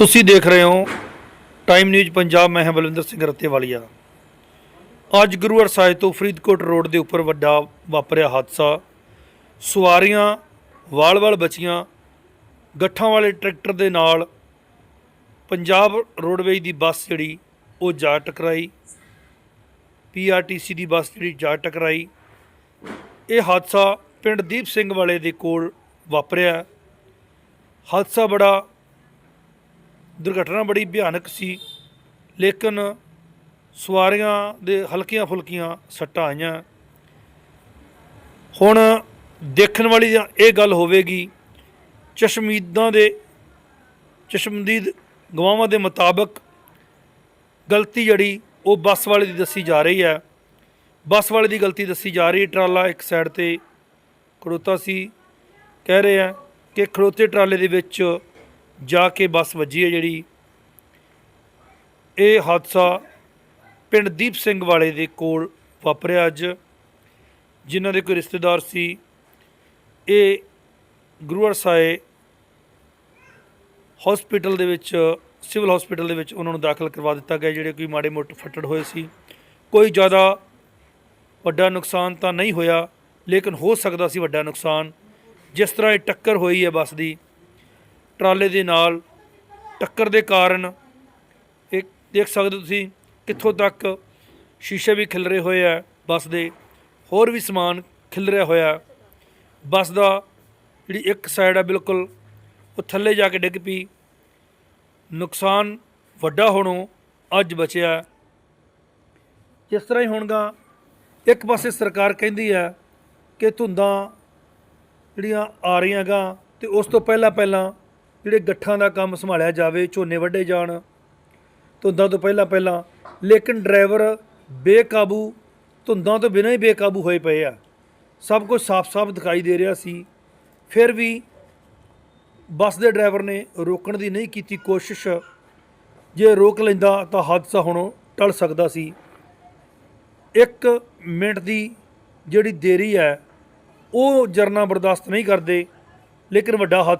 ਤੁਸੀਂ ਦੇਖ ਰਹੇ ਹੋ ਟਾਈਮ ਨਿਊਜ਼ ਪੰਜਾਬ, ਮੈਂ ਹਾਂ ਬਲਵਿੰਦਰ ਸਿੰਘ ਰੱਤੇਵਾਲੀਆ। ਅੱਜ ਗੁਰੂ ਸਾਹਿਬ ਤੋਂ ਫਰੀਦਕੋਟ ਰੋਡ ਦੇ ਉੱਪਰ ਵੱਡਾ ਵਾਪਰਿਆ ਹਾਦਸਾ। ਸਵਾਰੀਆਂ, ਵਾਲ-ਵਾਲ ਬਚੀਆਂ, ਗੱਠਾਂ ਵਾਲੇ ਟਰੈਕਟਰ ਦੇ ਨਾਲ ਪੰਜਾਬ ਰੋਡਵੇਜ਼ ਦੀ ਬੱਸ ਜਿਹੜੀ, ਉਹ ਜਾ ਟਕਰਾਈ। ਪੀਆਰਟੀਸੀ ਦੀ ਬੱਸ ਜਿਹੜੀ ਜਾ ਟਕਰਾਈ। ਇਹ ਹਾਦਸਾ ਪਿੰਡ ਦੀਪ ਸਿੰਘ ਵਾਲੇ ਦੇ ਕੋਲ ਵਾਪਰਿਆ। ਹਾਦਸਾ ਬੜਾ ਦੁਰਘਟਨਾ ਬੜੀ ਭਿਆਨਕ ਸੀ। ਲੇਕਿਨ ਸਵਾਰੀਆਂ ਦੇ ਹਲਕੀਆਂ ਫੁਲਕੀਆਂ ਸੱਟਾਂ ਆਈਆਂ। ਹੁਣ ਦੇਖਣ ਵਾਲੀ ਇਹ ਗੱਲ ਹੋਵੇਗੀ ਚਸ਼ਮੀਦਾਂ ਦੇ ਚਸ਼ਮਦੀਦ ਗਵਾਹਾਂ ਦੇ ਮੁਤਾਬਕ ਗਲਤੀ ਜਿਹੜੀ ਉਹ ਬੱਸ ਵਾਲੇ ਦੀ ਦੱਸੀ ਜਾ ਰਹੀ ਹੈ। ਬੱਸ ਵਾਲੇ ਦੀ ਗਲਤੀ ਦੱਸੀ ਜਾ ਰਹੀ ਹੈ ਟਰਾਲਾ ਇੱਕ ਸਾਈਡ ਤੇ ਖੜੋਤਾ ਸੀ। ਕਹਿ ਰਹੇ ਆ ਕਿ ਖੜੋਤੇ ਟਰਾਲੇ ਦੇ ਵਿੱਚ ਜਾ ਕੇ ਬੱਸ ਵੱਜੀ ਹੈ ਜਿਹੜੀ। ਇਹ ਹਾਦਸਾ ਪਿੰਡ ਦੀਪ ਸਿੰਘ ਵਾਲੇ ਦੇ ਕੋਲ ਵਾਪਰਿਆ ਅੱਜ, ਜਿਨ੍ਹਾਂ ਦੇ ਕੋਈ ਰਿਸ਼ਤੇਦਾਰ ਸੀ। ਇਹ ਗੁਰੂਵਰ ਸਾਹਿਬ ਹਸਪੀਟਲ ਦੇ ਵਿੱਚ ਸਿਵਲ ਹਸਪੀਟਲ ਦੇ ਵਿੱਚ ਉਹਨਾਂ ਨੂੰ ਦਾਖਲ ਕਰਵਾ ਦਿੱਤਾ ਗਿਆ, ਜਿਹੜੇ ਕੋਈ ਮਾੜੇ ਮੋਟੇ ਫੱਟੜ ਹੋਏ ਸੀ। ਕੋਈ ਜ਼ਿਆਦਾ ਵੱਡਾ ਨੁਕਸਾਨ ਤਾਂ ਨਹੀਂ ਹੋਇਆ, ਲੇਕਿਨ ਹੋ ਸਕਦਾ ਸੀ ਵੱਡਾ ਨੁਕਸਾਨ। ਜਿਸ ਤਰ੍ਹਾਂ ਇਹ ਟੱਕਰ ਹੋਈ ਹੈ ਬੱਸ ਦੀ ਟਰਾਲੇ ਦੇ ਨਾਲ ਟੱਕਰ ਦੇ ਕਾਰਨ ਇਹ ਦੇਖ ਸਕਦੇ ਹੋ ਤੁਸੀਂ ਕਿੱਥੋਂ ਤੱਕ ਸ਼ੀਸ਼ੇ ਵੀ ਖਿਲਰੇ ਹੋਏ ਆ, ਬੱਸ ਦੇ ਹੋਰ ਵੀ ਸਮਾਨ ਖਿਲਰਿਆ ਹੋਇਆ। ਬੱਸ ਦਾ ਜਿਹੜੀ ਇੱਕ ਸਾਈਡ ਆ ਬਿਲਕੁਲ, ਉਹ ਥੱਲੇ ਜਾ ਕੇ ਡਿੱਗ ਪਈ। ਨੁਕਸਾਨ ਵੱਡਾ ਹੋਣੋਂ ਅੱਜ ਬਚਿਆ। ਜਿਸ ਤਰ੍ਹਾਂ ਹੀ ਹੋਣਗਾ, ਇੱਕ ਪਾਸੇ ਸਰਕਾਰ ਕਹਿੰਦੀ ਹੈ ਕਿ ਧੁੰਦਾਂ ਜਿਹੜੀਆਂ ਆ ਰਹੀਆਂ ਗਾ ਤੇ ਉਸ ਤੋਂ ਪਹਿਲਾਂ ਪਹਿਲਾਂ ਜਿਹੜੇ ਗੱਠਾਂ ਦਾ ਕੰਮ ਸੰਭਾਲਿਆ ਜਾਵੇ, ਝੋਨੇ ਵੱਢੇ ਜਾਣ। ਧੁੰਦਾਂ ਤੋਂ ਪਹਿਲਾਂ ਪਹਿਲਾਂ, ਲੇਕਿਨ ਡਰਾਈਵਰ ਬੇਕਾਬੂ, ਧੁੰਦਾਂ ਤੋਂ ਬਿਨਾਂ ਹੀ ਬੇਕਾਬੂ ਹੋਏ ਪਏ ਆ। ਸਭ ਕੁਝ ਸਾਫ਼-ਸਾਫ਼ ਦਿਖਾਈ ਦੇ ਰਿਹਾ ਸੀ। ਫਿਰ ਵੀ ਬੱਸ ਦੇ ਡਰਾਈਵਰ ਨੇ ਰੋਕਣ ਦੀ ਨਹੀਂ ਕੀਤੀ ਕੋਸ਼ਿਸ਼। ਜੇ ਰੋਕ ਲੈਂਦਾ ਤਾਂ ਹਾਦਸਾ ਹੋਣੋਂ ਟਲ ਸਕਦਾ ਸੀ। ਇੱਕ ਮਿੰਟ ਦੀ ਜਿਹੜੀ ਦੇਰੀ ਹੈ, ਉਹ ਜਰਨਾ ਬਰਦਾਸ਼ਤ ਨਹੀਂ ਕਰਦੇ, ਲੇਕਿਨ ਵੱਡਾ ਹਾਦਸਾ